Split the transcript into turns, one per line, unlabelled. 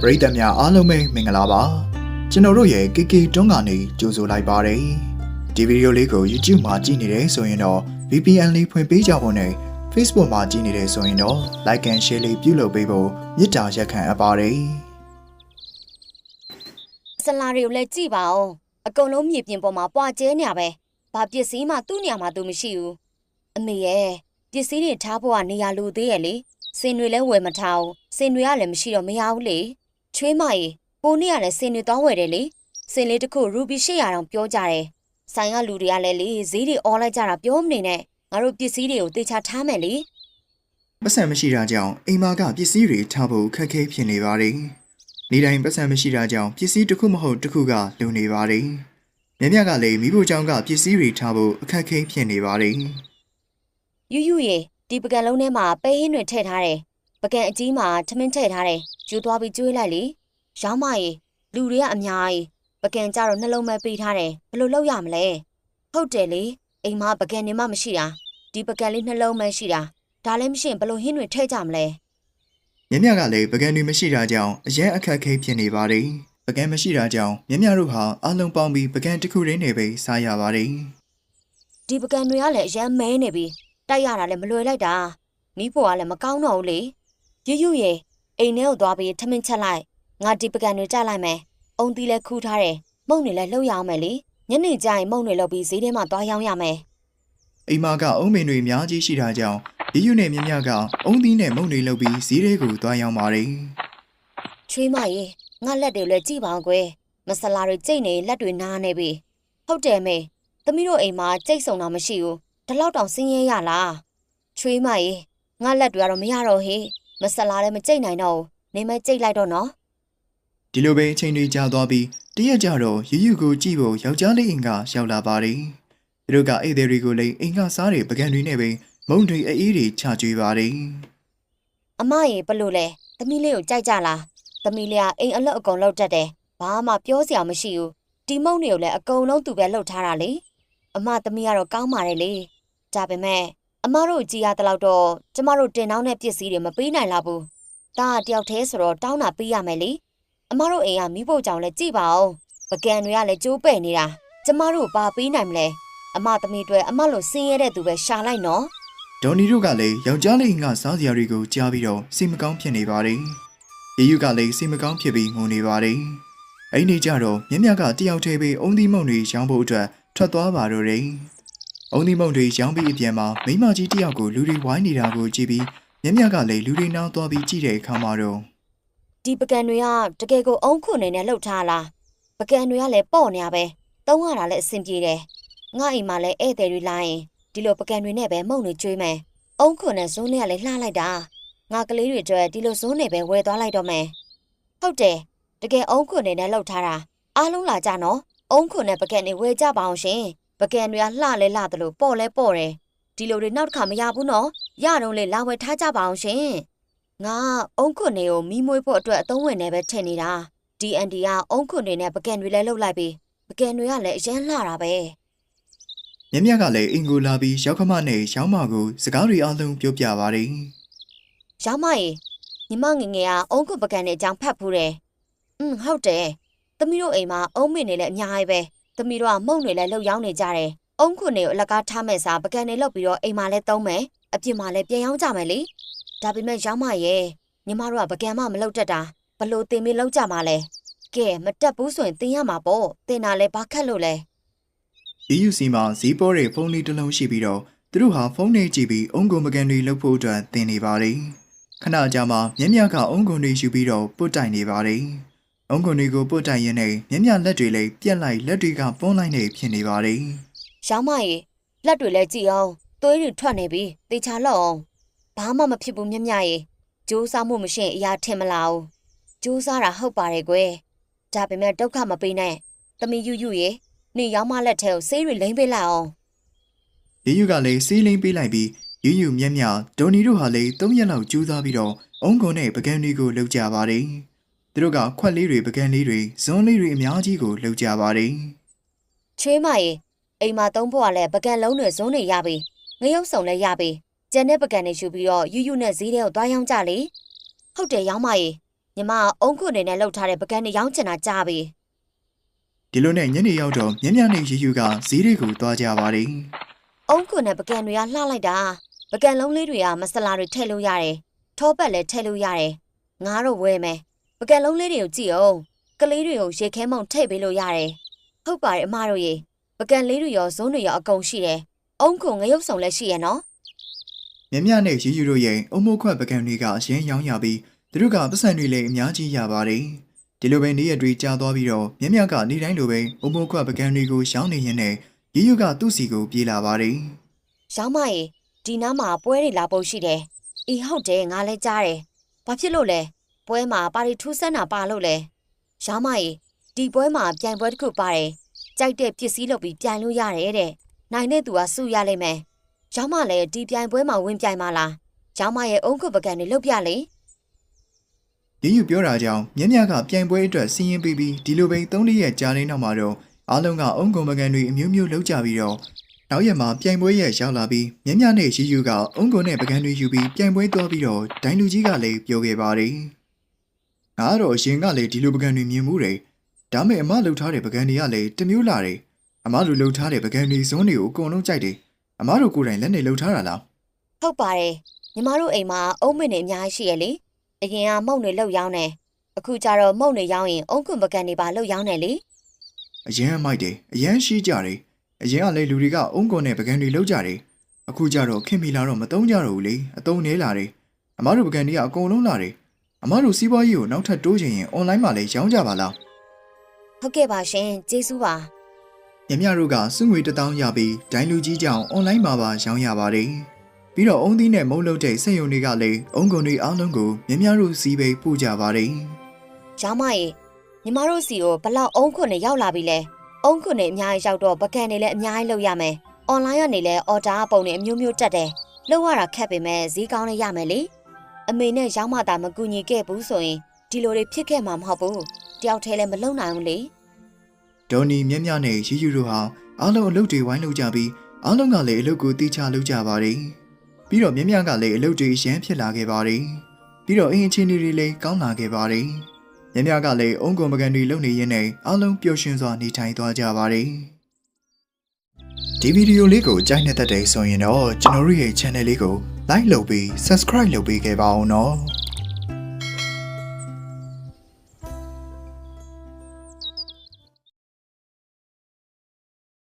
ပရိသတ်များအားလုံးပဲမင်္ဂလာပါကျွန်တော်တို့ရဲ့ KK တွန်းကနေကြိုဆိုလိုက်ပါတယ်ဒီဗီဒီယိုလေးကို YouTube မှာကြည့်နေတယ်ဆိုရင်တော့ VPN လေးဖွင့်ပေးကြဖို့နဲ့ Facebook မှာကြည့်နေတယ်ဆိုရင်တော့ Like and Share လေးပြုလုပ်ပေးဖို့မေတ္တာရက်ခံအပ်ပါတယ်
ဆလာတွေကိုလည်းကြည့်ပါဦးအကုန်လုံးမြေပြင်ပေါ်မှာပွာကျဲနေရပဲဘာပစ္စည်းမှသူ့နေရာမှာသူမရှိဘူးအမေရဲ့ပစ္စည်းတွေထားဖို့ကနေရာလိုသေးရဲ့လေစင်တွေလည်းဝယ်မထားဘူးစင်တွေကလည်းမရှိတော့မရဘူးလေ ချွေးမရေပိုနေ့ကလည်းစင်တွေတောင်းဝယ်တယ်လေစင်လေးတစ်ခုရူဘီ800တောင်ပြောကြတယ်ဆိုင်ကလူတွေကလည်းလေဈေးတွေအော်လိုက်ကြတာပြောမနေနဲ့ငါတို့ပစ္စည်းတွေကိုတေချာထားမယ်လေ
ပတ်စံမရှိတာကြောင့်အိမ်မာကပစ္စည်းတွေထားဖို့ခက်ခဲဖြစ်နေပါတယ်နေတိုင်းပတ်စံမရှိတာကြောင့်ပစ္စည်းတစ်ခုမဟုတ်တစ်ခုကလုံနေပါတယ်မြမြကလည်းမိဖို့เจ้าကပစ္စည်းတွေထားဖို့အခက်ခဲဖြစ်နေပါတယ်
ယူယူရေဒီပကံလုံးထဲမှာပဲဟင်းတွေထည့်ထားတယ် ပကံအကြီးမှာထမင်းထည့်ထားတယ်ယူသွားပြီးကျွေးလိုက်လေရောင်းမရေလူတွေကအများကြီးပကံကြတော့နှလုံးမဲပေးထားတယ်ဘယ်လိုလုပ်ရမလဲဟုတ်တယ်လေအိမ်မှာပကံနေမှမရှိတာဒီပကံလေးနှလုံးမဲရှိတာဒါလည်းမရှိရင်ဘယ်လိုဟင်းတွေထည့်ကြမလဲ
မြမြကလည်းပကံတွေမရှိတာကြောင့်အရင်အခက်ခဲဖြစ်နေပါတယ်ပကံမရှိတာကြောင့်မြမြတို့ဟာအလုံးပေါင်းပြီးပကံတစ်ခုရင်းနေပဲစားရပါတယ်
ဒီပကံတွေကလည်းအရန်မဲနေပြီတိုက်ရတာလည်းမလွယ်လိုက်တာမိဖို့ကလည်းမကောင်းတော့ဘူးလေ ယူယူရေအိမ်ထဲကိုသွားပြီးထမင်းချက်လိုက်ငါဒီပကံတွေကြလိုက်မယ်အုံသီးလည်းခူးထားတယ်မုံတွေလည်းလှုပ်ရအောင်မယ်လေညနေကျရင်မုံတွေလှုပ်ပြီးဈေးထဲမှာသွားရောင်းရမယ်
အိမ်မာကအုံးမင်တွေအများကြီးရှိတာကြောင့်ရီယူနဲ့မြမြကအုံးသီးနဲ့မုံတွေလုပ်ပြီးဈေးတွေကိုသွားရောက်ပါတယ်
ချွေးမရေငါလက်တွေလည်းကြည့်ပါအောင်ကွယ်မဆလာတွေကြိတ်နေလက်တွေနားနေပြီဟုတ်တယ်မေသမီးတို့အိမ်မှာကြိတ်ဆုံတာမရှိဘူးဒီလောက်တောင်ဆင်းရဲရလားချွေးမရေငါလက်တွေကတော့မရတော့ဟေး မဆလာလည်းမကြိတ်နိုင်တော့ဘူးနေမဲကြိတ်လိုက်တော့နော်
ဒီလိုပဲအချိန်တွေကြာသွားပြီးတရက်ကြတော့ရီယူကိုကြည့်ဖို့ယောက်ျားလေးအိမ်ကရောက်လာပါတယ်သူတို့ကအိတ်သေးတွေကိုလည်းအိမ်ကစားတဲ့ပကံတွေနဲ့ပဲမုံတွေအေးအေးတွေချကျွေးပါတယ်
အမရေဘလို့လဲသမီးလေးကိုကြိုက်ကြလားသမီးလေးကအိမ်အလုပ်အကုန်လုပ်တတ်တယ်ဘာမှပြောစရာမရှိဘူးဒီမုံတွေကိုလည်းအကုန်လုံးသူပဲလှုပ်ထားတာလေအမသမီးကတော့ကောင်းပါတယ်လေဒါပေမဲ့ အမတို့ကြည်ရတဲ့လောက်တော့ကျမတို့တင်တောင်းတဲ့ပစ္စည်းတွေမပေးနိုင်လားဘူးဒါကတယောက်တည်းဆိုတော့တောင်းတာပေးရမယ်လေအမတို့အိမ်ကမိဖို့ကြောင့်လည်းကြည်ပါအောင်ပကံတွေကလည်းကျိုးပဲ့နေတာကျမတို့ဘာပေးနိုင်မလဲအမသမီးတွေအမလိုဆင်းရဲတဲ့သူပဲရှာလိုက်နော်
ဒေါ်နီတို့ကလည်းယောက်ျားလေးအိမ်ကစားစရာတွေကိုကြားပြီးတော့စိတ်မကောင်းဖြစ်နေပါတယ်ရီယူကလည်းစိတ်မကောင်းဖြစ်ပြီးငိုနေပါတယ်အဲ့ဒီကြတော့မြမြကတယောက်တည်းပဲအုံးသီးမုံတွေရောင်းဖို့အတွက်ထွက်သွားပါတော့တယ် အုံးသီးမုံတွေရောင်းပြီးအပြန်မှာမိန်းမကြီးတယောက်ကိုလူတွေဝိုင်းနေတာကိုကြည့်ပြီးမြမြကလည်းလူတွေနောက်သွားပြီးကြည့်တဲ့အခါမှာတော့
ဒီပကံတွေကတကယ်ကိုအုံခွနေနဲ့လှုပ်ထားလားပကံတွေကလည်းပေါ့နေရပဲတုံးရတာလည်းအဆင်ပြေတယ်ငါအိမ်မှာလည်းဧည့်သည်တွေလာရင်ဒီလိုပကံတွေနဲ့ပဲမုံတွေကျွေးမယ်အုံခွနဲ့ဇွန်းလေးကလည်းလှလိုက်တာငါကလေးတွေအတွက်ဒီလိုဇွန်းတွေပဲဝယ်သွားလိုက်တော့မယ်ဟုတ်တယ်တကယ်အုံခွနေနဲ့လှုပ်ထားတာအားလုံးလာကြနော်အုံခွနဲ့ပကံတွေဝယ်ကြပါအောင်ရှင်ပ ကံတွေကလှလဲလှတယ်လို့ပေါ့လဲပေါ့တယ်ဒီလိုတွေနောက်တစ်ခါမရဘူးနော်ရတော့လေလာဝယ်ထားကြပါအောင်ရှင်ငါအုံခွနေကိုမီးမွေးဖို့အတွက်အသုံးဝင်နေပဲထင်နေတာ DND ကအုံခွနေနဲ့ပကံတွေလည်းလှုပ်လိုက်ပြီးပကံတွေကလည်းအရန်လှတာပဲ
မြမြကလည်းအင်ကိုလာပြီးရောက်ခမနဲ့ရောင်းမကိုစကားတွေအလုံးပြောပြပါတယ်
ရောင်းမရေညီမငယ်ငယ်ကအုံခွပကံနဲ့အကြောင်းဖတ်ဖူးတယ်อืมဟုတ်တယ်သမီးတို့အိမ်မှာအုံမင်းတွေလည်းအများကြီးပဲ သမီးတို့ကမုံတွေလည်းလှုပ်ရောင်းနေကြတယ်အုံခွနေကိုအလကားထားမဲ့စားပကံတွေလှုပ်ပြီးတော့အိမ်မှာလည်းသုံးမယ်အပြင်မှာလည်းပြန်ရောင်းကြမယ်လေဒါပေမဲ့ရောင်းမရေညီမတို့ကပကံမှမလှုပ်တတ်တာဘလို့တင်ပြီးလှုပ်ကြမှာလဲကဲမတက်ဘူးဆိုရင်တင်ရမှာပေါ့တင်တာလည်းဘာခက်လို့လဲ
EUC မှာဈေးပေါ်တဲ့ဖုန်းလေးတစ်လုံးရှိပြီးတော့သူတို့ဟာဖုန်းနဲ့ကြည့်ပြီးအုံကုန်မကန်တွေလုပ်ဖို့အတွက်သင်နေပါတယ်ခဏကြာမှမြမြကအုံကုန်တွေယူပြီးတော့ပုတ်တိုင်နေပါတယ် အုံကုန်တွေကိုပုတ်တိုင်ရင်းနဲ့မြမြလက်တွေလည်းပြက်လိုက်လက်တွေကပွန်းလိုက်နေဖြစ်နေပါတယ်
ရောင်းမရေလက်တွေလည်းကြည့်အောင်သွေးတွေထွက်နေပြီတေချာလောက်အောင်ဘာမှမဖြစ်ဘူးမြမြရေစူးစမ်းမှုမရှိရင်အရာထင်မလာဘူးစူးစမ်းတာဟုတ်ပါတယ်ကွယ်ဒါပေမဲ့ဒုက္ခမပေးနဲ့သမီးယူယူရေနေရောင်းမလက်ထဲကိုဆေးတွေလိမ့်ပေးလိုက်အောင်
ရီယူကလည်းစီးလိမ့်ပေးလိုက်ပြီးယူယူမြမြဒေါ်နီတို့ဟာလည်း၃ရက်လောက်ကြိုးစားပြီးတော့အုံကုန်နဲ့ပကံတွေကိုလှုပ်ကြပါတယ် သူတို့ကခွက်လေးတွေပကံလေးတွေဇွန်းလေးတွေအများကြီးကိုလှုပ်ကြပါတယ်။
ချွေးမရေအိမ်မှာသုံးဖို့ကလည်းပကံလုံးတွေဇွန်းတွေရပြီ။ငရုတ်စုံလည်းရပြီ။ကျန်တဲ့ပကံတွေယူပြီးတော့ယူယူနဲ့ဈေးထဲကိုသွားရောင်းကြလေ။ဟုတ်တယ်ရောင်းမရေညီမအုံးခုအနေနဲ့လှုပ်ထားတဲ့ပကံတွေရောင်းချင်တာကြားပြီ။
ဒီလိုနဲ့ညနေရောက်တော့မြမြနဲ့ယူယူကဈေးတွေကိုသွားကြပါတယ်။
အုံးခုနဲ့ပကံတွေကလှလိုက်တာပကံလုံးလေးတွေကမစလာတွေထည့်လို့ရတယ်။ထောပတ်လည်းထည့်လို့ရတယ်။ငါတို့ဝယ်မယ်။ ပကံလုံးလေးတွေကိုကြည့်အောင်ကလေးတွေကိုရေခဲမုံထိတ်ပေးလို့ရတယ်ဟုတ်ပါတယ်အမတို့ရေပကံလေးတွေရောဇုံးတွေရောအကုန်ရှိတယ်အုံးခုငရုတ်ဆောင်လည်းရှိရနော်
မြမြနဲ့ရီယူတို့ရဲ့အုံမို့ခွက်ပကံတွေကအရင်ရောင်းရပြီးသူတို့ကပတ်စံတွေလည်းအများကြီးရပါတယ်ဒီလိုပဲနေရတွေကြာသွားပြီးတော့မြမြကနေတိုင်းလိုပဲအုံမို့ခွက်ပကံတွေကိုရောင်းနေရင်လည်းရီယူကသူ့စီကိုပြေးလာပါတယ်
ရောင်းမရေဒီနားမှာပွဲတွေလာဖို့ရှိတယ်အီဟုတ်တယ်ငါလည်းကြားတယ်ဘာဖြစ်လို့လဲ ပွဲမှာပါရီထူးဆန်းတာပါလို့လဲရောင်းမကြီးဒီပွဲမှာပြိုင်ပွဲတစ်ခုပါတယ်ကြိုက်တဲ့ပစ္စည်းလုပ်ပြီးပြိုင်လို့ရတယ်တဲ့နိုင်တဲ့သူကစုရလိမ့်မယ်ရောင်းမလည်းဒီပြိုင်ပွဲမှာဝင်ပြိုင်ပါလားရောင်းမရဲ့အုံးခုပကံတွေလုပ်ပြလေ
ရင်းယူပြောတာကြောင့်မြင်းမြကပြိုင်ပွဲအတွက်စီရင်ပြီးပြီးဒီလိုပဲ၃လရက်ကြာနေနောက်မှာတော့အားလုံးကအုံကုန်ပကံတွေအမျိုးမျိုးလုပ်ကြပြီးတော့နောက်ရက်မှာပြိုင်ပွဲရဲ့ရောက်လာပြီးမြင်းမြနဲ့ရင်းယူကအုံကုန်နဲ့ပကံတွေယူပြီးပြိုင်ပွဲသွားပြီးတော့ဒိုင်လူကြီးကလည်းပြောခဲ့ပါတယ်။ ငါကတော့အရင်ကလည်းဒီလိုပကံတွေမြင်မှုတယ်ဒါမဲ့အမလှုပ်ထားတဲ့ပကံတွေကလည်းတစ်မျိုးလာတယ်အမလူလှုပ်ထားတဲ့ပကံတွေဇွန်းတွေကိုအကုန်လုံးကြိုက်တယ်အမတို့ကိုယ်တိုင်လက်နဲ့လှုပ်ထားတာလား။
ဟုတ်ပါတယ်။ညီမတို့အိမ်မှာအုံမင်းတွေအများကြီးရှိရလေ။အရင်ကမုံတွေလောက်ရောင်းတယ်။အခုကျတော့မုံတွေရောင်းရင်အုံခုပကံတွေပါလောက်ရောင်းတယ်လေ။
အရင်ကမိုက်တယ်အရင်ရှိကြတယ်အရင်ကလည်းလူတွေကအုံကုန်နဲ့ပကံတွေလှုပ်ကြတယ်အခုကျတော့ခင်မီလာတော့မတုံးကြတော့ဘူးလေအတုံးနေလာတယ်အမတို့ပကံတွေကအကုန်လုံးလာတယ် အမတို့စီးပွားရေးကိုနောက်ထပ်တိုးချင်ရင်အွန်လိုင်းမှာလည်းရောင်းကြပါလား
ဟုတ်ကဲ့ပါရှင်ကျေးဇူးပါ
ညမြတို့ကစုငွေတစ်တောင်းရပြီးဒိုင်းလူကြီးကြောင့်အွန်လိုင်းမှာပါရောင်းရပါတယ်ပြီးတော့အုံသီးနဲ့မုံလုံးတဲ့စက်ရုံတွေကလည်းအုံကုန်တွေအားလုံးကိုညမြတို့စီးပိတ်ပို့ကြပါတယ်
ရောင်းမရေညီမတို့စီကိုဘလောက်အုံခွနဲ့ရောက်လာပြီလဲအုံခွနဲ့အများကြီးရောက်တော့ပကံတွေလည်းအများကြီးလုပ်ရမယ်အွန်လိုင်းကနေလည်းအော်ဒါပုံတွေအမျိုးမျိုးတက်တယ်လုပ်ရတာခက်ပေမဲ့ဈေးကောင်းလည်းရမယ်လေ အမေနဲ့ရောင်းမတာမကူညီခဲ့ဘူးဆိုရင်ဒီလိုတွေဖြစ်ခဲ့မှာမဟုတ်ဘူးတယောက်တည်းလည်းမလုံနိုင်ဘူးလေ
ဒေါ်နီမြမြနဲ့ရီယူတို့ဟာအားလုံးအလုပ်တွေဝိုင်းလုပ်ကြပြီးအားလုံးကလည်းအလုပ်ကိုတေချာလုပ်ကြပါတယ်ပြီးတော့မြမြကလည်းအလုပ်တွေရမ်းဖြစ်လာခဲ့ပါတယ်ပြီးတော့အင်အချင်းတွေလည်းကောင်းလာခဲ့ပါတယ်မြမြကလည်းအုံကုန်ပကံတွေလုပ်နေရင်းနဲ့အားလုံးပျော်ရွှင်စွာနေထိုင်သွားကြပါတယ်ဒီဗီဒီယိုလေးကိုကြိုက်နေတဲ့တဲ့ဆိုရင်တော့ကျွန်တော်တို့ရဲ့ channel လေးကို like လုပ်ပြီး subscribe လုပ်ပေးခဲ့ပါဦးနော်